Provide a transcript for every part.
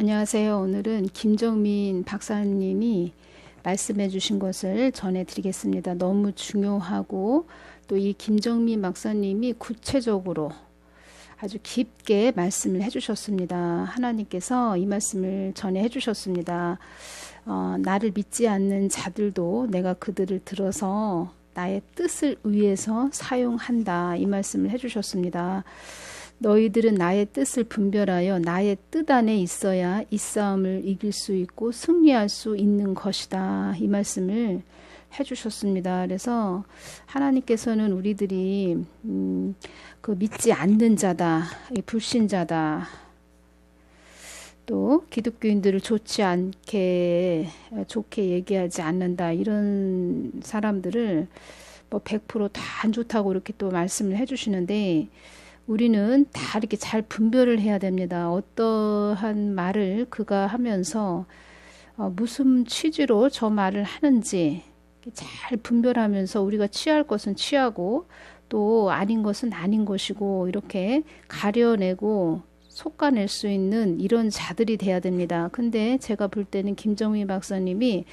안녕하세요. 오늘은 김정민 박사님이 말씀해 주신 것을 전해 드리겠습니다. 너무 중요하고 또 이 김정민 박사님이 구체적으로 아주 깊게 말씀을 해 주셨습니다. 하나님께서 이 말씀을 전해 주셨습니다. 어, 나를 믿지 않는 자들도 내가 그들을 들어서 나의 뜻을 위해서 사용한다. 이 말씀을 해 주셨습니다. 너희들은 나의 뜻을 분별하여 나의 뜻 안에 있어야 이 싸움을 이길 수 있고 승리할 수 있는 것이다. 이 말씀을 해주셨습니다. 그래서 하나님께서는 우리들이 음, 그 믿지 않는 자다, 불신자다, 또 기독교인들을 좋지 않게 좋게 얘기하지 않는다 이런 사람들을 뭐 100%다 안 좋다고 이렇게 또 말씀을 해주시는데 우리는 다 이렇게 잘 분별을 해야 됩니다. 어떠한 말을 그가 하면서 어, 무슨 취지로 저 말을 하는지 잘 분별하면서 우리가 취할 것은 취하고 또 아닌 것은 아닌 것이고 이렇게 가려내고 속아낼 수 있는 이런 자들이 돼야 됩니다. 근데 제가 볼 때는 김정희 박사님이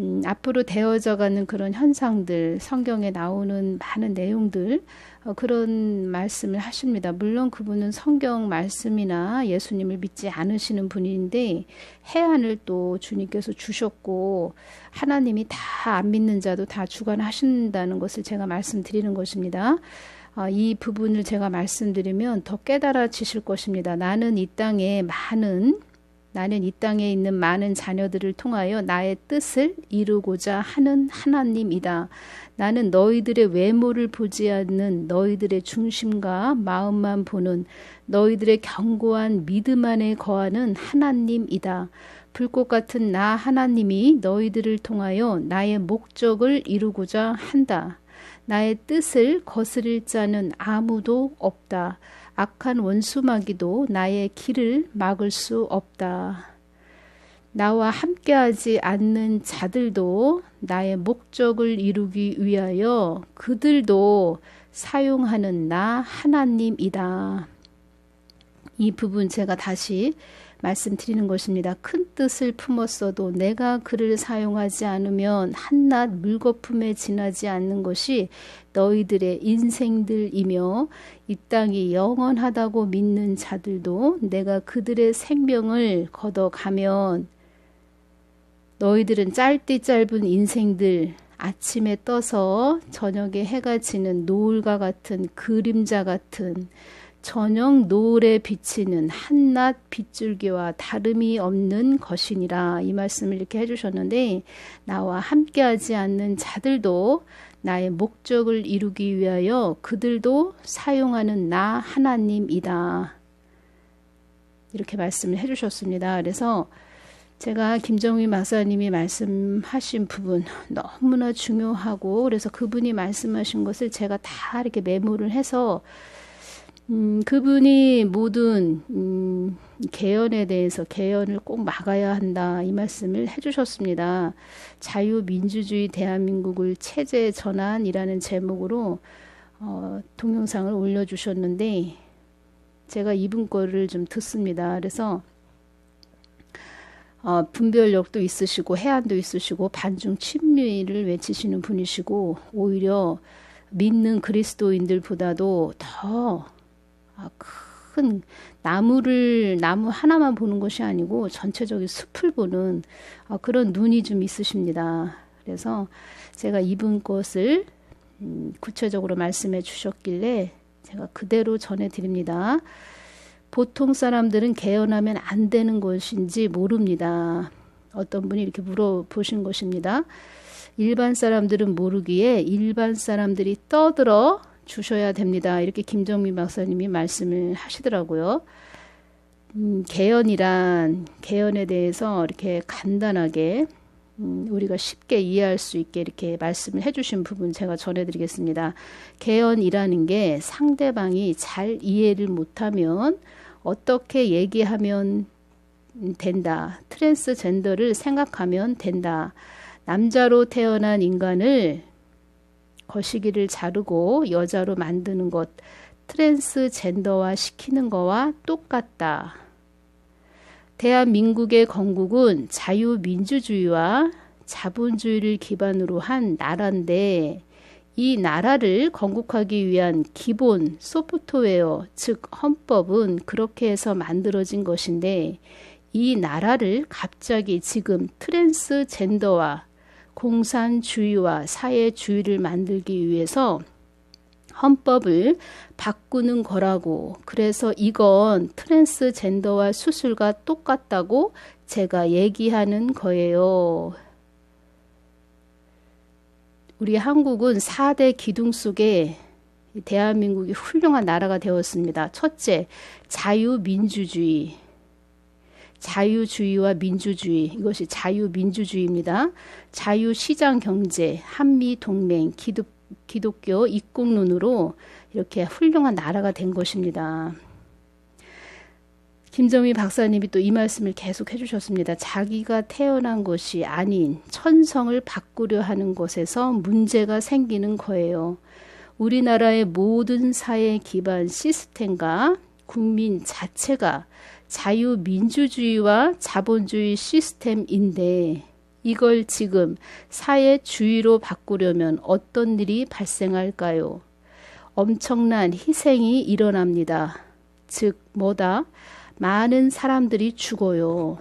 음, 앞으로 되어져 가는 그런 현상들, 성경에 나오는 많은 내용들, 어, 그런 말씀을 하십니다. 물론 그분은 성경 말씀이나 예수님을 믿지 않으시는 분인데, 해안을 또 주님께서 주셨고, 하나님이 다 안 믿는 자도 다 주관하신다는 것을 제가 말씀드리는 것입니다. 어, 이 부분을 제가 말씀드리면 더 깨달아지실 것입니다. 나는 이 땅에 많은 나는 이 땅에 있는 많은 자녀들을 통하여 나의 뜻을 이루고자 하는 하나님이다. 나는 너희들의 외모를 보지 않는 너희들의 중심과 마음만 보는 너희들의 견고한 믿음 안에 거하는 하나님이다. 불꽃 같은 나 하나님이 너희들을 통하여 나의 목적을 이루고자 한다. 나의 뜻을 거스릴 자는 아무도 없다. 악한 원수마귀도 나의 길을 막을 수 없다. 나와 함께하지 않는 자들도 나의 목적을 이루기 위하여 그들도 사용하는 나 하나님이다. 이 부분 제가 다시 말씀드리는 것입니다. 큰 뜻을 품었어도 내가 그를 사용하지 않으면 한낱 물거품에 지나지 않는 것이 너희들의 인생들이며 이 땅이 영원하다고 믿는 자들도 내가 그들의 생명을 걷어가면 너희들은 짧디 짧은 인생들 아침에 떠서 저녁에 해가 지는 노을과 같은 그림자 같은 저녁 노을에 비치는 한낮 빗줄기와 다름이 없는 것이니라 이 말씀을 이렇게 해주셨는데 나와 함께하지 않는 자들도 나의 목적을 이루기 위하여 그들도 사용하는 나 하나님이다 이렇게 말씀을 해주셨습니다. 그래서 제가 김정희 마사님이 말씀하신 부분 너무나 중요하고 그래서 그분이 말씀하신 것을 제가 다 이렇게 메모를 해서 음, 그분이 모든 음, 개헌에 대해서 개헌을 꼭 막아야 한다 이 말씀을 해주셨습니다. 자유민주주의 대한민국을 체제 전환이라는 제목으로 어, 동영상을 올려주셨는데 제가 이분 거를 좀 듣습니다. 그래서 어, 분별력도 있으시고 해안도 있으시고 반중 친미를 외치시는 분이시고 오히려 믿는 그리스도인들보다도 더 아, 큰 나무를 나무 하나만 보는 것이 아니고 전체적인 숲을 보는 아, 그런 눈이 좀 있으십니다. 그래서 제가 이분 것을 음, 구체적으로 말씀해 주셨길래 제가 그대로 전해 드립니다. 보통 사람들은 개헌하면 안 되는 것인지 모릅니다. 어떤 분이 이렇게 물어보신 것입니다. 일반 사람들은 모르기에 일반 사람들이 떠들어 주셔야 됩니다. 이렇게 김정민 박사님이 말씀을 하시더라고요. 음, 개헌이란 개헌에 대해서 이렇게 간단하게 음, 우리가 쉽게 이해할 수 있게 이렇게 말씀을 해주신 부분 제가 전해드리겠습니다. 개헌이라는 게 상대방이 잘 이해를 못하면 어떻게 얘기하면 된다. 트랜스젠더를 생각하면 된다. 남자로 태어난 인간을 거시기를 자르고 여자로 만드는 것, 트랜스젠더화 시키는 거와 똑같다. 대한민국의 건국은 자유민주주의와 자본주의를 기반으로 한 나라인데 이 나라를 건국하기 위한 기본 소프트웨어, 즉 헌법은 그렇게 해서 만들어진 것인데 이 나라를 갑자기 지금 트랜스젠더와 공산주의와 사회주의를 만들기 위해서 헌법을 바꾸는 거라고. 그래서 이건 트랜스젠더와 수술과 똑같다고 제가 얘기하는 거예요. 우리 한국은 4대 기둥 속에 대한민국이 훌륭한 나라가 되었습니다. 첫째, 자유민주주의. 자유주의와 민주주의. 이것이 자유민주주의입니다. 자유시장 경제, 한미 동맹, 기독, 기독교 입국론으로 이렇게 훌륭한 나라가 된 것입니다. 김정희 박사님이 또 이 말씀을 계속 해주셨습니다. 자기가 태어난 것이 아닌 천성을 바꾸려 하는 것에서 문제가 생기는 거예요. 우리나라의 모든 사회 기반 시스템과 국민 자체가 자유민주주의와 자본주의 시스템인데 이걸 지금 사회주의로 바꾸려면 어떤 일이 발생할까요? 엄청난 희생이 일어납니다. 즉, 뭐다? 많은 사람들이 죽어요.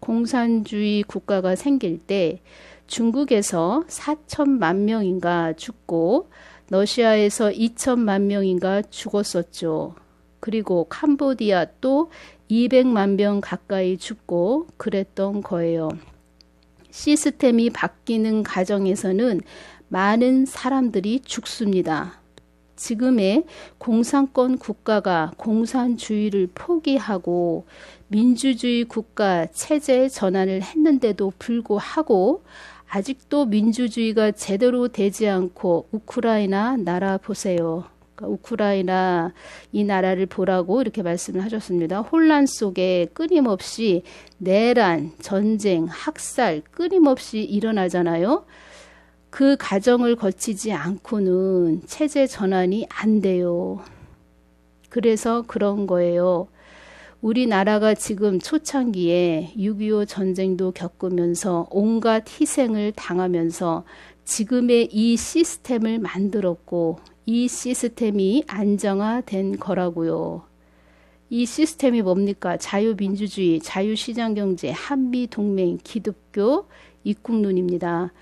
공산주의 국가가 생길 때 중국에서 4천만 명인가 죽고 러시아에서 2천만 명인가 죽었었죠. 그리고 캄보디아 또 200만 명 가까이 죽고 그랬던 거예요. 시스템이 바뀌는 과정에서는 많은 사람들이 죽습니다. 지금의 공산권 국가가 공산주의를 포기하고 민주주의 국가 체제 전환을 했는데도 불구하고 아직도 민주주의가 제대로 되지 않고 우크라이나 나라 보세요. 그러니까 우크라이나 이 나라를 보라고 이렇게 말씀을 하셨습니다. 혼란 속에 끊임없이 내란, 전쟁, 학살 끊임없이 일어나잖아요. 그 과정을 거치지 않고는 체제 전환이 안 돼요. 그래서 그런 거예요. 우리나라가 지금 초창기에 6.25 전쟁도 겪으면서 온갖 희생을 당하면서 지금의 이 시스템을 만들었고 이 시스템이 안정화된 거라고요. 이 시스템이 뭡니까? 자유민주주의, 자유시장경제, 한미동맹, 기독교, 입국론입니다.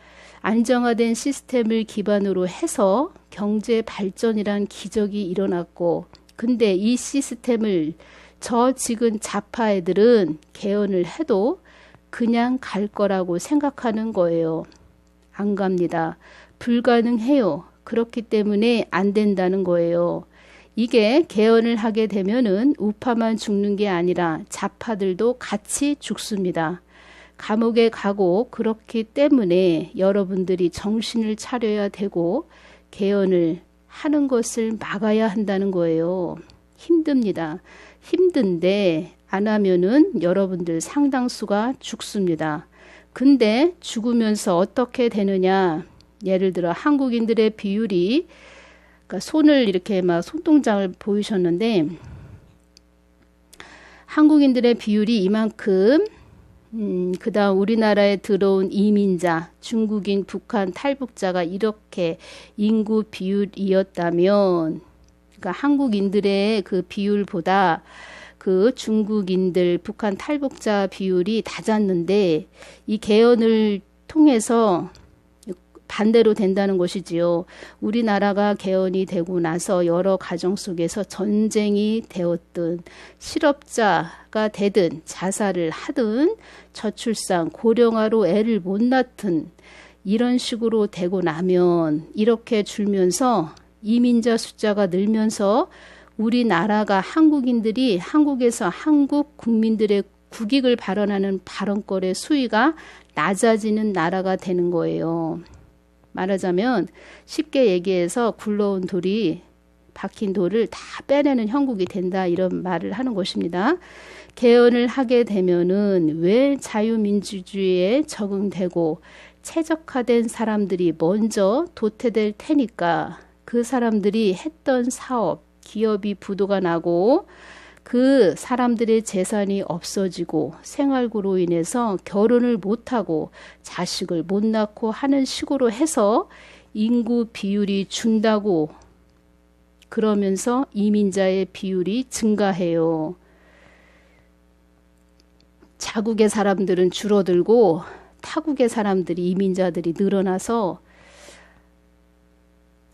안정화된 시스템을 기반으로 해서 경제 발전이란 기적이 일어났고, 근데 이 시스템을 저 지금 좌파 애들은 개헌을 해도 그냥 갈 거라고 생각하는 거예요. 안 갑니다. 불가능해요. 그렇기 때문에 안 된다는 거예요. 이게 개헌을 하게 되면은 우파만 죽는 게 아니라 좌파들도 같이 죽습니다. 감옥에 가고 그렇기 때문에 여러분들이 정신을 차려야 되고 개헌을 하는 것을 막아야 한다는 거예요. 힘듭니다. 힘든데 안 하면은 여러분들 상당수가 죽습니다. 근데 죽으면서 어떻게 되느냐? 예를 들어 한국인들의 비율이 그러니까 손을 이렇게 막 손동작을 보이셨는데 한국인들의 비율이 이만큼 음, 그 다음 우리나라에 들어온 이민자, 중국인, 북한, 탈북자가 이렇게 인구 비율이었다면, 그러니까 한국인들의 그 비율보다 그 중국인들, 북한 탈북자 비율이 낮았는데, 이 개헌을 통해서 반대로 된다는 것이지요. 우리나라가 개헌이 되고 나서 여러 가정 속에서 전쟁이 되었든 실업자가 되든 자살을 하든 저출산 고령화로 애를 못 낳든 이런 식으로 되고 나면 이렇게 줄면서 이민자 숫자가 늘면서 우리나라가 한국인들이 한국에서 한국 국민들의 국익을 발언하는 발언거래 수위가 낮아지는 나라가 되는 거예요. 말하자면 쉽게 얘기해서 굴러온 돌이 박힌 돌을 다 빼내는 형국이 된다 이런 말을 하는 것입니다. 개헌을 하게 되면은 왜 자유민주주의에 적응되고 최적화된 사람들이 먼저 도태될 테니까 그 사람들이 했던 사업, 기업이 부도가 나고 그 사람들의 재산이 없어지고 생활고로 인해서 결혼을 못하고 자식을 못 낳고 하는 식으로 해서 인구 비율이 준다고 그러면서 이민자의 비율이 증가해요. 자국의 사람들은 줄어들고 타국의 사람들이 이민자들이 늘어나서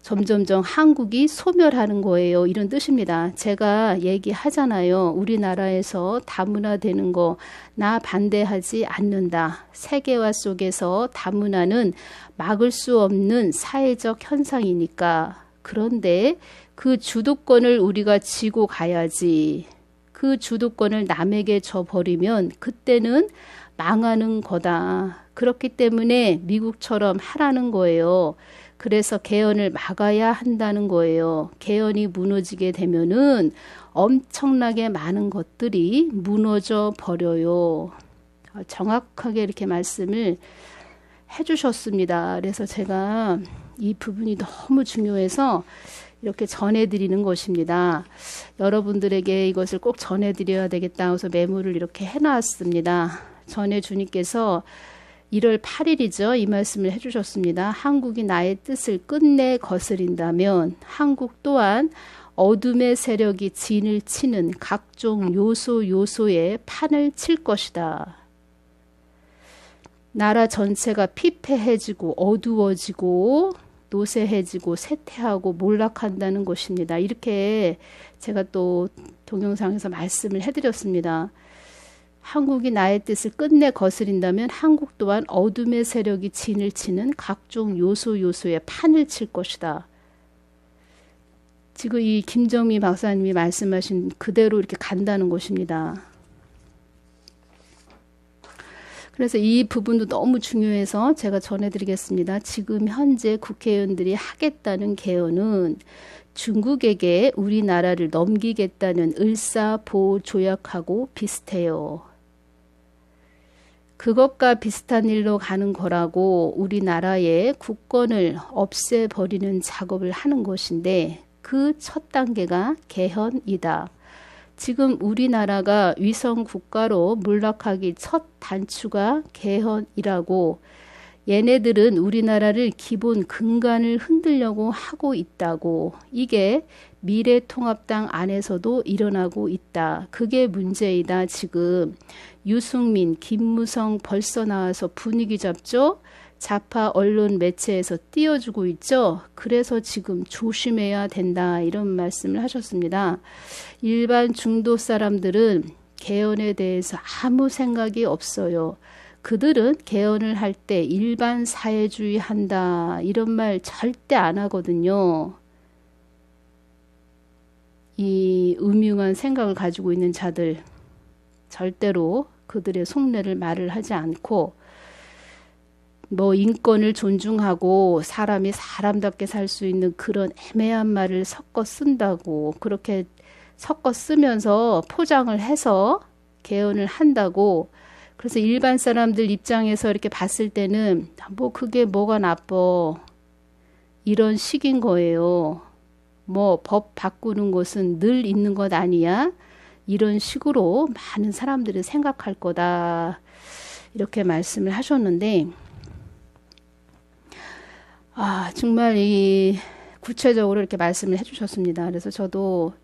점점점 한국이 소멸하는 거예요. 이런 뜻입니다. 제가 얘기하잖아요. 우리나라에서 다문화되는 거 나 반대하지 않는다. 세계화 속에서 다문화는 막을 수 없는 사회적 현상이니까. 그런데 그 주도권을 우리가 쥐고 가야지. 그 주도권을 남에게 줘버리면 그때는 망하는 거다. 그렇기 때문에 미국처럼 하라는 거예요. 그래서 개헌을 막아야 한다는 거예요. 개헌이 무너지게 되면은 엄청나게 많은 것들이 무너져 버려요. 정확하게 이렇게 말씀을 해주셨습니다. 그래서 제가 이 부분이 너무 중요해서 이렇게 전해드리는 것입니다. 여러분들에게 이것을 꼭 전해드려야 되겠다 해서 메모를 이렇게 해놨습니다. 전에 주님께서 1월 8일이죠. 이 말씀을 해주셨습니다. 한국이 나의 뜻을 끝내 거스린다면 한국 또한 어둠의 세력이 진을 치는 각종 요소 요소에 판을 칠 것이다. 나라 전체가 피폐해지고 어두워지고 노쇠해지고 쇠퇴하고 몰락한다는 것입니다. 이렇게 제가 또 동영상에서 말씀을 해드렸습니다. 한국이 나의 뜻을 끝내 거스린다면 한국 또한 어둠의 세력이 진을 치는 각종 요소 요소에 판을 칠 것이다. 지금 이 김정미 박사님이 말씀하신 그대로 이렇게 간다는 것입니다. 그래서 이 부분도 너무 중요해서 제가 전해드리겠습니다. 지금 현재 국회의원들이 하겠다는 개헌은 중국에게 우리나라를 넘기겠다는 을사보호 조약하고 비슷해요. 그것과 비슷한 일로 가는 거라고 우리나라의 국권을 없애버리는 작업을 하는 것인데 그 첫 단계가 개헌이다. 지금 우리나라가 위성 국가로 몰락하기 첫 단추가 개헌이라고 얘네들은 우리나라를 기본 근간을 흔들려고 하고 있다고 이게 미래통합당 안에서도 일어나고 있다. 그게 문제이다. 지금 유승민, 김무성 벌써 나와서 분위기 잡죠. 좌파 언론 매체에서 띄워주고 있죠. 그래서 지금 조심해야 된다. 이런 말씀을 하셨습니다. 일반 중도 사람들은 개헌에 대해서 아무 생각이 없어요. 그들은 개헌을 할 때 일반 사회주의 한다. 이런 말 절대 안 하거든요. 이 음흉한 생각을 가지고 있는 자들 절대로 그들의 속내를 말을 하지 않고 뭐 인권을 존중하고 사람이 사람답게 살 수 있는 그런 애매한 말을 섞어 쓴다고 그렇게 섞어 쓰면서 포장을 해서 개헌을 한다고 그래서 일반 사람들 입장에서 이렇게 봤을 때는 뭐 그게 뭐가 나빠 이런 식인 거예요. 뭐 법 바꾸는 것은 늘 있는 것 아니야? 이런 식으로 많은 사람들이 생각할 거다. 이렇게 말씀을 하셨는데, 아, 정말 이 구체적으로 이렇게 말씀을 해주셨습니다. 그래서 저도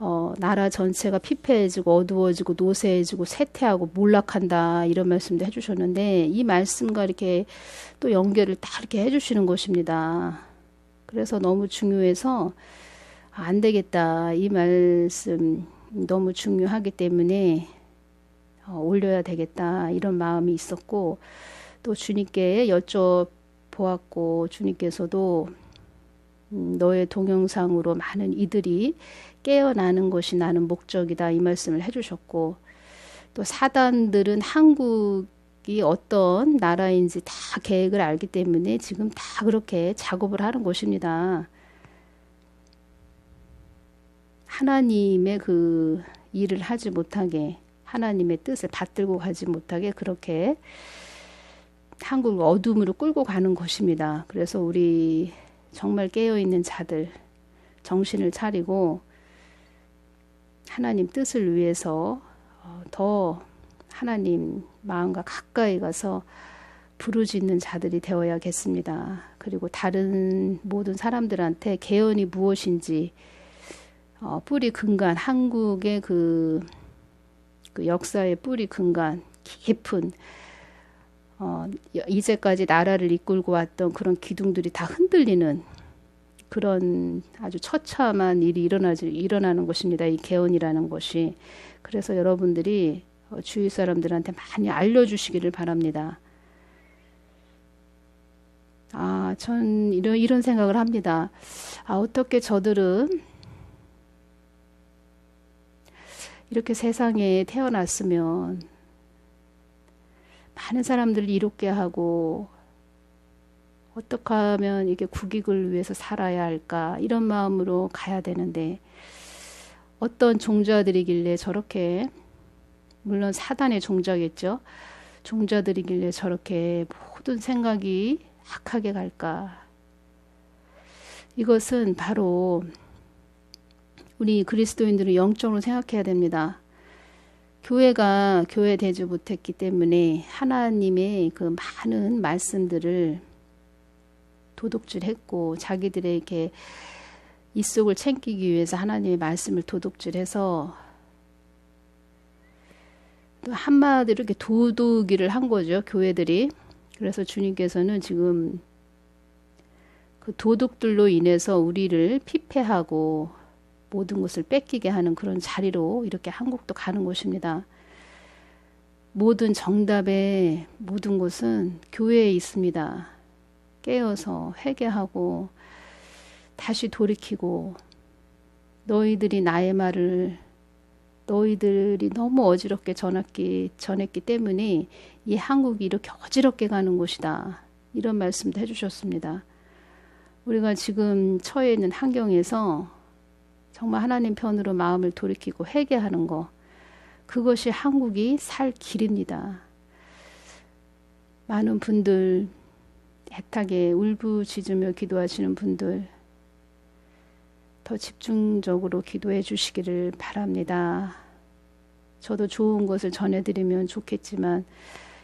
어, 나라 전체가 피폐해지고 어두워지고 노쇠해지고 쇠퇴하고 몰락한다 이런 말씀도 해주셨는데 이 말씀과 이렇게 또 연결을 다 이렇게 해주시는 것입니다. 그래서 너무 중요해서 안 되겠다 이 말씀 너무 중요하기 때문에 어, 올려야 되겠다 이런 마음이 있었고 또 주님께 여쭤보았고 주님께서도 음, 너의 동영상으로 많은 이들이 깨어나는 것이 나는 목적이다 이 말씀을 해주셨고 또 사단들은 한국이 어떤 나라인지 다 계획을 알기 때문에 지금 다 그렇게 작업을 하는 것입니다. 하나님의 그 일을 하지 못하게 하나님의 뜻을 받들고 가지 못하게 그렇게 한국을 어둠으로 끌고 가는 것입니다. 그래서 우리 정말 깨어 있는 자들 정신을 차리고 하나님 뜻을 위해서 어, 더 하나님 마음과 가까이 가서 부르짖는 자들이 되어야겠습니다. 그리고 다른 모든 사람들한테 개헌이 무엇인지 어, 뿌리 근간 한국의 그, 그 역사의 뿌리 근간 깊은 어, 이제까지 나라를 이끌고 왔던 그런 기둥들이 다 흔들리는 그런 아주 처참한 일이 일어나지 일어나는 것입니다. 이 개헌이라는 것이 그래서 여러분들이 어, 주위 사람들한테 많이 알려주시기를 바랍니다. 아, 전 이런 이런 생각을 합니다. 아, 어떻게 저들은 이렇게 세상에 태어났으면 많은 사람들을 이롭게 하고 어떻게 하면 이게 국익을 위해서 살아야 할까 이런 마음으로 가야 되는데 어떤 종자들이길래 저렇게 물론 사단의 종자겠죠. 종자들이길래 저렇게 모든 생각이 악하게 갈까? 이것은 바로 우리 그리스도인들은 영적으로 생각해야 됩니다. 교회가 교회 되지 못했기 때문에 하나님의 그 많은 말씀들을 도둑질했고 자기들에게 입속을 챙기기 위해서 하나님의 말씀을 도둑질해서 또 한마디로 이렇게 도둑이를 한 거죠 교회들이 그래서 주님께서는 지금 그 도둑들로 인해서 우리를 피폐하고 모든 것을 뺏기게 하는 그런 자리로 이렇게 한국도 가는 것입니다. 모든 정답의 모든 것은 교회에 있습니다. 깨어서 회개하고 다시 돌이키고 너희들이 나의 말을 너희들이 너무 어지럽게 전했기, 전했기 때문에 이 한국이 이렇게 어지럽게 가는 곳이다. 이런 말씀도 해주셨습니다. 우리가 지금 처해 있는 환경에서 정말 하나님 편으로 마음을 돌이키고 회개하는 거 그것이 한국이 살 길입니다. 많은 분들 애타게 울부짖으며 기도하시는 분들 더 집중적으로 기도해 주시기를 바랍니다. 저도 좋은 것을 전해드리면 좋겠지만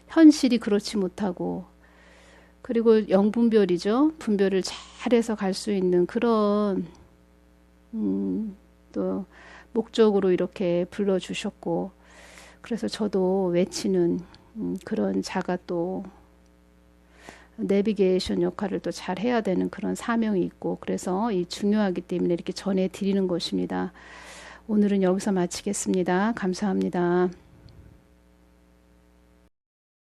현실이 그렇지 못하고 그리고 영분별이죠. 분별을 잘해서 갈 수 있는 그런 음, 또 목적으로 이렇게 불러주셨고 그래서 저도 외치는 음, 그런 자가 또 내비게이션 역할을 또 잘 해야 되는 그런 사명이 있고 그래서 이 중요하기 때문에 이렇게 전해 드리는 것입니다. 오늘은 여기서 마치겠습니다. 감사합니다.